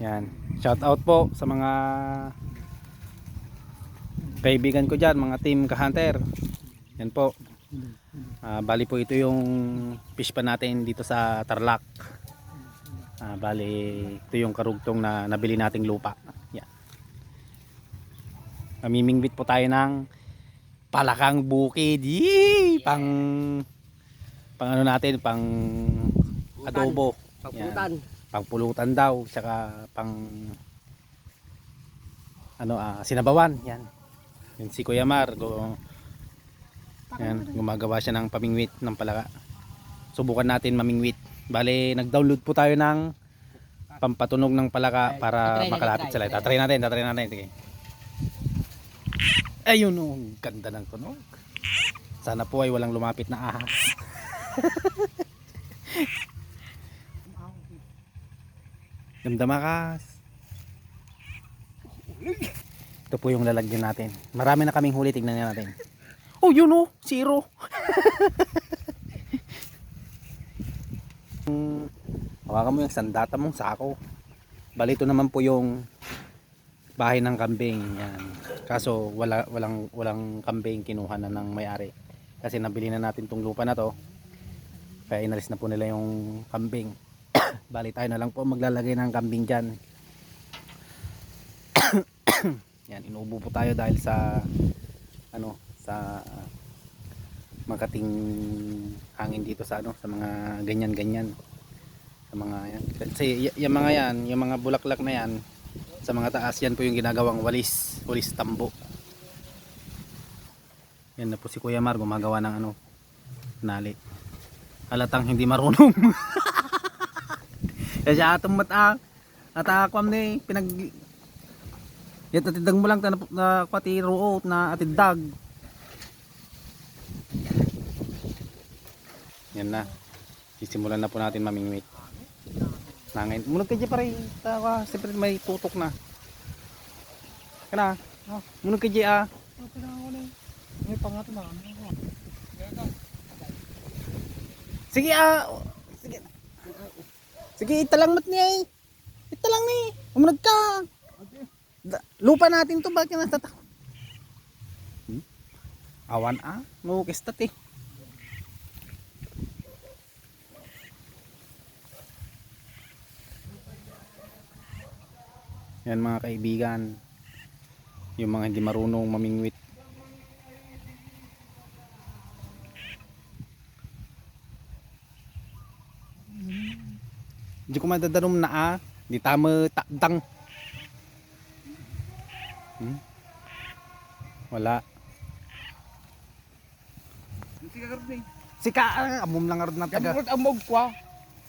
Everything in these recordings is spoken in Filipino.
Yan. Shout out po sa mga kaibigan ko dyan, mga team ka-hunter. Yan po. Ah, bali po ito yung fish pa natin dito sa Tarlac. Ah, bali ito yung karugtong na nabili nating lupa. Yan. Mamimingwit po tayo ng palakang bukid. Yee! Pang pang ano natin, pang adobo. Pagputan. Pangpulutan daw, saka pang ano ah sinabawan. Yan. Yan si Kuya Mar, go, yan, gumagawa siya ng pamingwit ng palaka. Subukan natin mamingwit. Bale, nag-download po tayo ng pampatunog ng palaka para Tatry makalapit light. tatry. Natin, tatry natin. Sige. Ayun oh, ganda ng tunog. Sana po ay walang lumapit na ahas. Ganda makas. Ito po yung lalagyan natin. Marami na kaming huli, tignan nga natin. Oh, yun oh, zero. Hawakan mo yung sandata mong sako. Bali ito naman po yung bahay ng kambing. Yan. Kaso wala, walang, walang kambing kinuha na ng may-ari. Kasi nabili na natin tong lupa na to. Kaya inalis na po nila yung kambing. Bali tayo na lang po maglalagay ng kambing dyan. Yan, inuubo po tayo dahil sa ano, sa makating hangin dito sa ano, sa mga ganyan-ganyan. Sa mga yan. Kasi yung mga yan, yung mga bulaklak na yan, sa mga taas yan po yung ginagawang walis, walis tambo. Yan na po si Kuya Mar gumagawa ng ano, nali. Halatang hindi marunong. Kasi atong mata at akwam ni pinag Yan atidang mo lang na, na pati ruot na atidag. Yan na. Sisimulan na po natin mamingwit. Nangin. Munod ka dyan pare. Tawa. Siyempre may tutok na. Kana. Oh, munod ka dyan ah. May pangato na. Sige ah. Sige. Italang mat niya eh. Italang ni. Umunod ka. Da- lupa natin to. Bakit ka natatakot? Hmm? Awan ah. Nukistat eh. Yan mga kaibigan. Yung mga hindi marunong mamingwit. Hindi ko madadanom na ah. Di tama takdang. Hmm? Wala. Sige ka rin. Sika, ah, amom lang arad na taga. Kamurot ang mog kwa.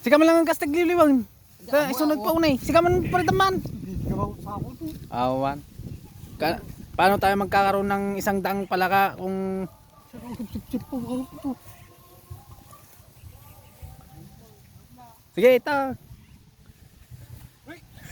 Sika man lang ang kastag liliwang. Sa isunod pa unay. Man. Gawa sa ako to. Awan. Ka paano tayo magkakaroon ng isang daang palaka kung. Sige, ito.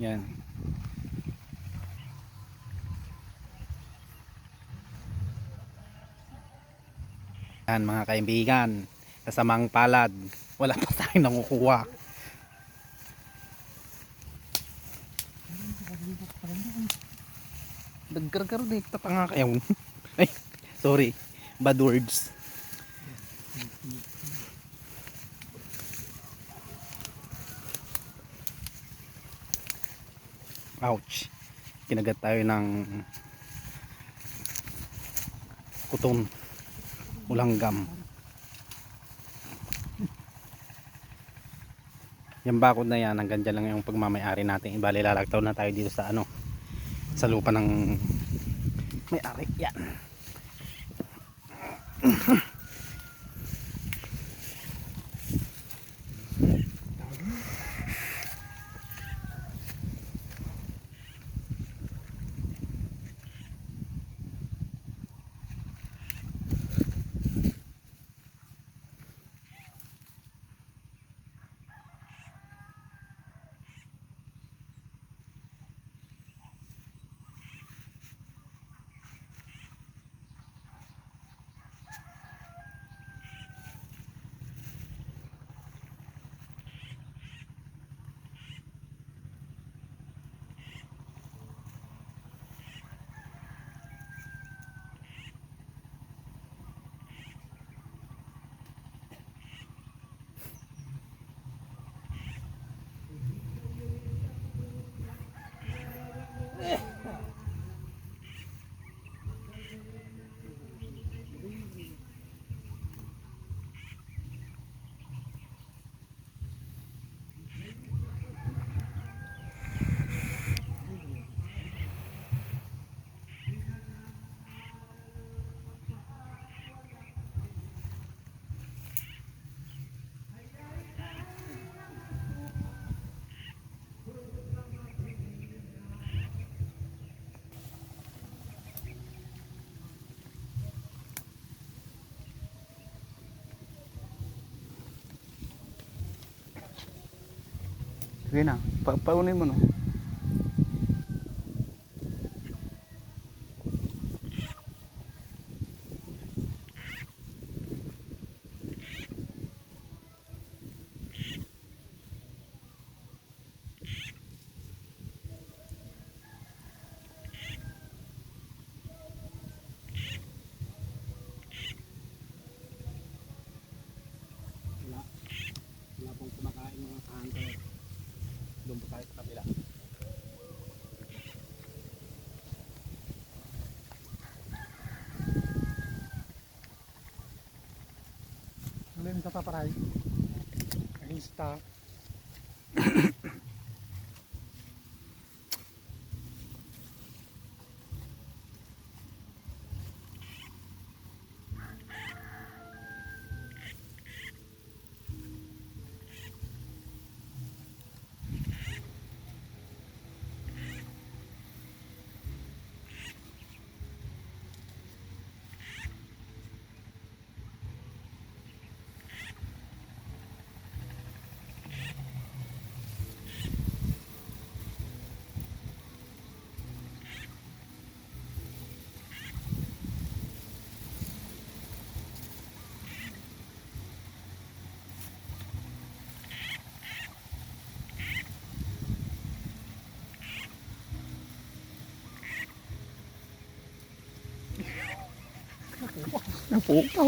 Yan. Yan mga kaibigan. Kasamang palad. Wala pa tayong nangukuha. Nagkarkar dito pa nga kayo. Ay, sorry. Bad words. Ouch. Kinagat tayo ng kuton. Ulanggam. Yung bakod na yan, hanggang dyan lang yung pagmamayari natin. Ibali lalagtaw na tayo dito sa ano, sa lupa ng may-ari. Yan. Sige na, pa paunin mo no. Doon po tayo sa kabila. Alin sa paparay? ฝูงเต่า